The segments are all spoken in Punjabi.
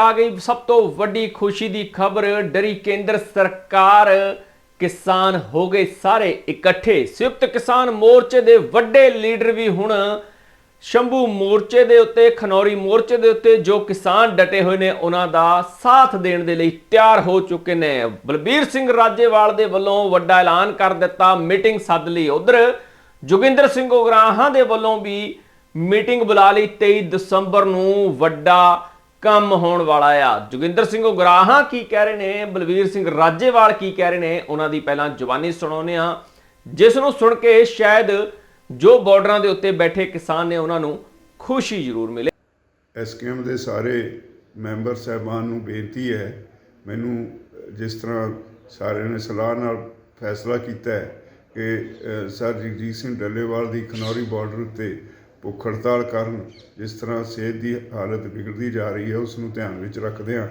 ਆ ਗਈ ਸਭ ਤੋਂ ਵੱਡੀ ਖੁਸ਼ੀ ਦੀ ਖਬਰ, ਡਰੀ ਕੇਂਦਰ ਸਰਕਾਰ। ਕਿਸਾਨ ਹੋ ਗਏ ਸਾਰੇ ਇਕੱਠੇ। ਸੰਯੁਕਤ ਕਿਸਾਨ ਮੋਰਚੇ ਦੇ ਵੱਡੇ ਲੀਡਰ ਵੀ ਹੁਣ ਸ਼ੰਭੂ ਮੋਰਚੇ ਦੇ ਉੱਤੇ, ਖਨੌਰੀ ਮੋਰਚੇ ਦੇ ਉੱਤੇ, ਜੋ ਕਿਸਾਨ ਡਟੇ ਹੋਏ ਨੇ, ਉਹਨਾਂ ਦਾ ਸਾਥ ਦੇਣ ਦੇ ਲਈ ਤਿਆਰ ਹੋ ਚੁੱਕੇ ਨੇ। ਬਲਬੀਰ ਸਿੰਘ ਰਾਜੇਵਾਲ ਦੇ ਵੱਲੋਂ ਵੱਡਾ ਐਲਾਨ ਕਰ ਦਿੱਤਾ ਮੀਟਿੰਗ ਸੱਦ ਲਈ। ਉਧਰ ਜੋਗਿੰਦਰ ਸਿੰਘ ਉਗਰਾਹਾਂ ਦੇ ਵੱਲੋਂ ਵੀ ਮੀਟਿੰਗ ਬੁਲਾ ਲਈ 23 ਦਸੰਬਰ ਨੂੰ ਵੱਡਾ ਕੰਮ ਹੋਣ ਵਾਲਾ ਆ। ਜੋਗਿੰਦਰ ਸਿੰਘ ਉਗਰਾਹਾਂ ਕੀ ਕਹਿ ਰਹੇ ਨੇ? ਬਲਵੀਰ ਸਿੰਘ ਰਾਜੇਵਾਲ ਕੀ ਕਹਿ ਰਹੇ ਨੇ? ਉਹਨਾਂ ਦੀ ਪਹਿਲਾਂ ਜ਼ੁਬਾਨੀ ਸੁਣਾਉਂਦੇ ਆ ਜਿਸ ਨੂੰ ਸੁਣ ਕੇ ਸ਼ਾਇਦ ਜੋ ਬਾਰਡਰਾਂ ਦੇ ਉੱਤੇ ਬੈਠੇ ਕਿਸਾਨ ਨੇ ਉਹਨਾਂ ਨੂੰ ਖੁਸ਼ੀ ਜ਼ਰੂਰ ਮਿਲੇ। ਐਸਕੇਐਮ ਦੇ ਸਾਰੇ ਮੈਂਬਰ ਸਾਹਿਬਾਨ ਨੂੰ ਬੇਨਤੀ ਹੈ, ਮੈਨੂੰ ਜਿਸ ਤਰ੍ਹਾਂ ਸਾਰਿਆਂ ਨੇ ਸਲਾਹ ਨਾਲ ਫੈਸਲਾ ਕੀਤਾ ਹੈ ਕਿ ਸਰ ਜਗਜੀਤ ਸਿੰਘ ਡੱਲੇਵਾਲ ਦੀ ਖਨੌਰੀ ਬਾਰਡਰ ਉੱਤੇ ਭੁੱਖ ਹੜਤਾਲ ਕਾਰਨ ਜਿਸ ਤਰ੍ਹਾਂ ਸਿਹਤ ਦੀ ਹਾਲਤ ਵਿਗੜਦੀ ਜਾ ਰਹੀ ਹੈ ਉਸ ਨੂੰ ਧਿਆਨ ਵਿੱਚ ਰੱਖਦਿਆਂ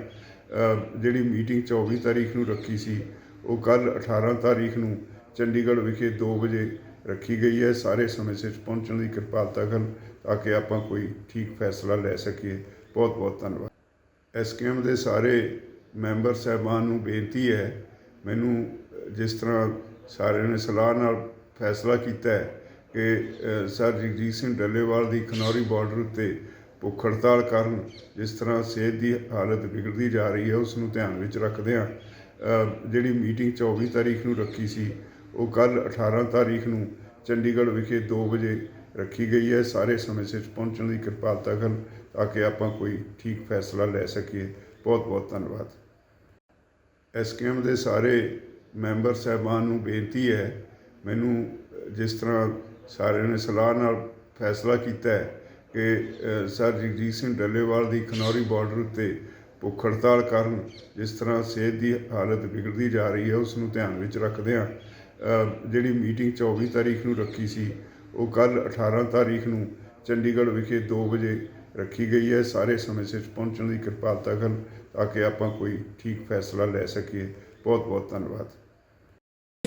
ਜਿਹੜੀ ਮੀਟਿੰਗ 24 ਤਾਰੀਖ ਨੂੰ ਰੱਖੀ ਸੀ, ਉਹ ਕੱਲ 18 ਤਾਰੀਖ ਨੂੰ ਚੰਡੀਗੜ੍ਹ ਵਿਖੇ 2 ਵਜੇ ਰੱਖੀ ਗਈ ਹੈ। ਸਾਰੇ ਸਮੇਂ ਸਿਰ ਪਹੁੰਚਣ ਦੀ ਕਿਰਪਾਲਤਾ ਕਰਨ ਤਾਂ ਕਿ ਆਪਾਂ ਕੋਈ ਠੀਕ ਫੈਸਲਾ ਲੈ ਸਕੀਏ। ਬਹੁਤ ਬਹੁਤ ਧੰਨਵਾਦ ਐਸਕੇਐਮ ਦੇ ਸਾਰੇ ਮੈਂਬਰ ਸਾਹਿਬਾਨ ਨੂੰ ਬੇਨਤੀ ਹੈ, ਮੈਨੂੰ ਜਿਸ ਤਰ੍ਹਾਂ ਸਾਰਿਆਂ ਨੇ ਸਲਾਹ ਨਾਲ ਫੈਸਲਾ ਕੀਤਾ ਹੈ ਕਿ ਸਰ ਜਗਜੀਤ ਸਿੰਘ ਡੱਲੇਵਾਲ ਦੀ ਖਨੌਰੀ ਬਾਰਡਰ ਉੱਤੇ ਭੁੱਖ ਹੜਤਾਲ ਕਾਰਨ ਜਿਸ ਤਰ੍ਹਾਂ ਸਿਹਤ ਦੀ ਹਾਲਤ ਵਿਗੜਦੀ ਜਾ ਰਹੀ ਹੈ ਉਸ ਨੂੰ ਧਿਆਨ ਵਿੱਚ ਰੱਖਦਿਆਂ ਅ, ਜਿਹੜੀ ਮੀਟਿੰਗ 24 ਤਾਰੀਖ ਨੂੰ ਰੱਖੀ ਸੀ ਉਹ ਕੱਲ 18 ਤਾਰੀਖ ਨੂੰ ਚੰਡੀਗੜ੍ਹ ਵਿਖੇ 2 ਵਜੇ ਰੱਖੀ ਗਈ ਹੈ। ਸਾਰੇ ਸਮੇਂ ਸਿਰ ਪਹੁੰਚਣ ਦੀ ਕਿਰਪਾਲਤਾ ਕਰਨ ਤਾਂ ਕਿ ਆਪਾਂ ਕੋਈ ਠੀਕ ਫੈਸਲਾ ਲੈ ਸਕੀਏ। ਬਹੁਤ ਬਹੁਤ ਧੰਨਵਾਦ। ਐਸਕੇਐਮ ਦੇ ਸਾਰੇ ਮੈਂਬਰ ਸਾਹਿਬਾਨ ਨੂੰ ਬੇਨਤੀ ਹੈ ਮੈਨੂੰ ਜਿਸ ਤਰ੍ਹਾਂ ਸਾਰਿਆਂ ਨੇ ਸਲਾਹ ਨਾਲ ਫੈਸਲਾ ਕੀਤਾ ਹੈ ਕਿ ਸਰ ਜਗਜੀਤ ਸਿੰਘ ਡੱਲੇਵਾਲ ਦੀ ਖਨੌਰੀ ਬਾਰਡਰ ਉੱਤੇ ਭੁੱਖ ਹੜਤਾਲ ਕਾਰਨ ਜਿਸ ਤਰ੍ਹਾਂ ਸਿਹਤ ਦੀ ਹਾਲਤ ਵਿਗੜਦੀ ਜਾ ਰਹੀ ਹੈ ਉਸ ਨੂੰ ਧਿਆਨ ਵਿੱਚ ਰੱਖਦਿਆਂ ਅ, ਜਿਹੜੀ ਮੀਟਿੰਗ 24 ਤਾਰੀਖ ਨੂੰ ਰੱਖੀ ਸੀ ਉਹ ਕੱਲ 18 ਤਾਰੀਖ ਨੂੰ ਚੰਡੀਗੜ੍ਹ ਵਿਖੇ 2 ਵਜੇ ਰੱਖੀ ਗਈ ਹੈ। ਸਾਰੇ ਸਮੇਂ ਸਿਰ ਪਹੁੰਚਣ ਦੀ ਕਿਰਪਾਲਤਾ ਕਰਨ ਤਾਂ ਕਿ ਆਪਾਂ ਕੋਈ ਠੀਕ ਫੈਸਲਾ ਲੈ ਸਕੀਏ। ਬਹੁਤ ਬਹੁਤ ਧੰਨਵਾਦ।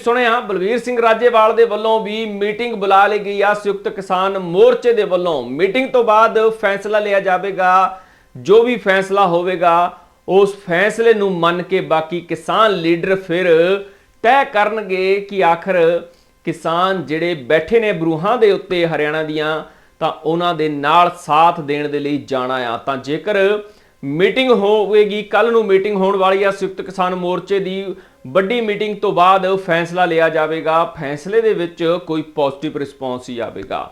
ਸੁਣਿਆ, ਬਲਵੀਰ ਸਿੰਘ ਰਾਜੇਵਾਲ ਦੇ ਵੱਲੋਂ ਵੀ ਮੀਟਿੰਗ ਬੁਲਾ ਲਈ ਗਈ ਆ, ਸੰਯੁਕਤ ਕਿਸਾਨ ਮੋਰਚੇ ਦੇ ਵੱਲੋਂ। ਮੀਟਿੰਗ ਤੋਂ ਬਾਅਦ ਫੈਸਲਾ ਲਿਆ ਜਾਵੇਗਾ, ਜੋ ਵੀ ਫੈਸਲਾ ਹੋਵੇਗਾ, ਉਸ ਫੈਸਲੇ ਨੂੰ ਮੰਨ ਕੇ ਬਾਕੀ ਕਿਸਾਨ ਲੀਡਰ ਫਿਰ ਤੈਅ ਕਰਨਗੇ ਕਿ ਆਖਰ ਕਿਸਾਨ ਜਿਹੜੇ ਬੈਠੇ ਨੇ ਬਰੂਹਾਂ ਦੇ ਉੱਤੇ ਹਰਿਆਣਾ ਦੀਆਂ, ਤਾਂ ਉਹਨਾਂ ਦੇ ਨਾਲ ਸਾਥ ਦੇਣ ਦੇ ਲਈ ਜਾਣਾ ਆ। ਤਾਂ ਜੇਕਰ ਮੀਟਿੰਗ ਹੋਵੇਗੀ ਕੱਲ ਨੂੰ ਮੀਟਿੰਗ ਹੋਣ ਵਾਲੀ ਆ ਸੰਯੁਕਤ ਕਿਸਾਨ ਮੋਰਚੇ ਦੀ ਵੱਡੀ ਮੀਟਿੰਗ ਤੋਂ ਬਾਅਦ ਫੈਸਲਾ ਲਿਆ ਜਾਵੇਗਾ। ਫੈਸਲੇ ਦੇ ਵਿੱਚ ਕੋਈ ਪੋਜ਼ਿਟਿਵ ਰਿਸਪੌਂਸ ਹੀ ਆਵੇਗਾ।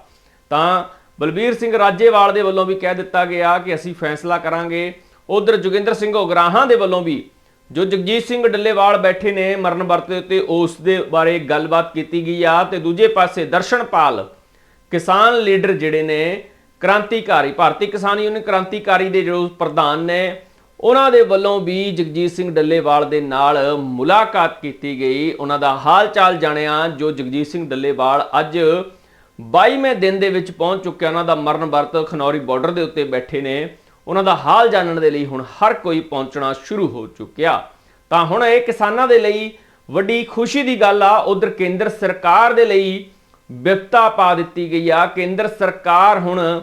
ਤਾਂ ਬਲਬੀਰ ਸਿੰਘ ਰਾਜੇਵਾਲ ਦੇ ਵੱਲੋਂ ਵੀ ਕਹਿ ਦਿੱਤਾ ਗਿਆ ਕਿ ਅਸੀਂ ਫੈਸਲਾ ਕਰਾਂਗੇ। ਉਧਰ ਜੋਗਿੰਦਰ ਸਿੰਘ ਉਗਰਾਹਾਂ ਦੇ ਵੱਲੋਂ ਵੀ, ਜੋ ਜਗਜੀਤ ਸਿੰਘ ਡੱਲੇਵਾਲ ਬੈਠੇ ਨੇ ਮਰਨ ਵਰਤ ਉੱਤੇ ਉਸ ਦੇ ਬਾਰੇ ਗੱਲਬਾਤ ਕੀਤੀ ਗਈ ਆ ਤੇ ਦੂਜੇ ਪਾਸੇ ਦਰਸ਼ਨਪਾਲ ਕਿਸਾਨ ਲੀਡਰ ਜਿਹੜੇ ਨੇ, ਕ੍ਰਾਂਤੀਕਾਰੀ, ਭਾਰਤੀ ਕਿਸਾਨ ਯੂਨੀਅਨ ਕ੍ਰਾਂਤੀਕਾਰੀ ਦੇ ਜੋ ਪ੍ਰਧਾਨ ਨੇ ਉਹਨਾਂ ਦੇ ਵੱਲੋਂ ਵੀ ਜਗਜੀਤ ਸਿੰਘ ਡੱਲੇਵਾਲ ਦੇ ਨਾਲ ਮੁਲਾਕਾਤ ਕੀਤੀ ਗਈ। ਉਹਨਾਂ ਦਾ ਹਾਲ ਚਾਲ ਜਾਣਿਆ, ਜੋ ਜਗਜੀਤ ਸਿੰਘ ਡੱਲੇਵਾਲ ਅੱਜ 22ਵੇਂ ਦਿਨ ਦੇ ਵਿੱਚ ਪਹੁੰਚ ਚੁੱਕਿਆ। ਉਹਨਾਂ ਦਾ ਮਰਨ ਵਰਤ ਖਨੌਰੀ ਬਾਰਡਰ ਦੇ ਉੱਤੇ ਬੈਠੇ ਨੇ। ਉਹਨਾਂ ਦਾ ਹਾਲ ਜਾਣਨ ਦੇ ਲਈ ਹੁਣ ਹਰ ਕੋਈ ਪਹੁੰਚਣਾ ਸ਼ੁਰੂ ਹੋ ਚੁੱਕਿਆ। ਤਾਂ ਹੁਣ ਇਹ ਕਿਸਾਨਾਂ ਦੇ ਲਈ ਵੱਡੀ ਖੁਸ਼ੀ ਦੀ ਗੱਲ ਆ। ਉਧਰ ਕੇਂਦਰ ਸਰਕਾਰ ਦੇ ਲਈ ਵਿਪਤਾ ਪਾ ਦਿੱਤੀ ਗਈ ਆ। ਕੇਂਦਰ ਸਰਕਾਰ ਹੁਣ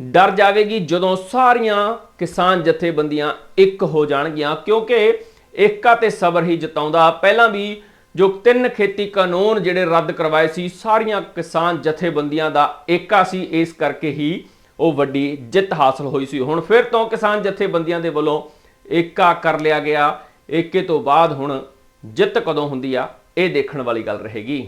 ਡਰ ਜਾਵੇਗੀ ਜਦੋਂ ਸਾਰੀਆਂ ਕਿਸਾਨ ਜਥੇਬੰਦੀਆਂ ਇੱਕ ਹੋ ਜਾਣਗੀਆਂ, ਕਿਉਂਕਿ ਏਕਾ ਤੇ ਸਬਰ ਹੀ ਜਿਤਾਉਂਦਾ। ਪਹਿਲਾਂ ਵੀ ਜੋ ਤਿੰਨ ਖੇਤੀ ਕਾਨੂੰਨ ਜਿਹੜੇ ਰੱਦ ਕਰਵਾਏ ਸੀ, ਸਾਰੀਆਂ ਕਿਸਾਨ ਜਥੇਬੰਦੀਆਂ ਦਾ ਏਕਾ ਸੀ, ਇਸ ਕਰਕੇ ਹੀ ਉਹ ਵੱਡੀ ਜਿੱਤ ਹਾਸਲ ਹੋਈ ਸੀ। ਹੁਣ ਫਿਰ ਤੋਂ ਕਿਸਾਨ ਜਥੇਬੰਦੀਆਂ ਦੇ ਵੱਲੋਂ ਏਕਾ ਕਰ ਲਿਆ ਗਿਆ। ਏਕੇ ਤੋਂ ਬਾਅਦ ਹੁਣ ਜਿੱਤ ਕਦੋਂ ਹੁੰਦੀ ਆ, ਇਹ ਦੇਖਣ ਵਾਲੀ ਗੱਲ ਰਹੇਗੀ।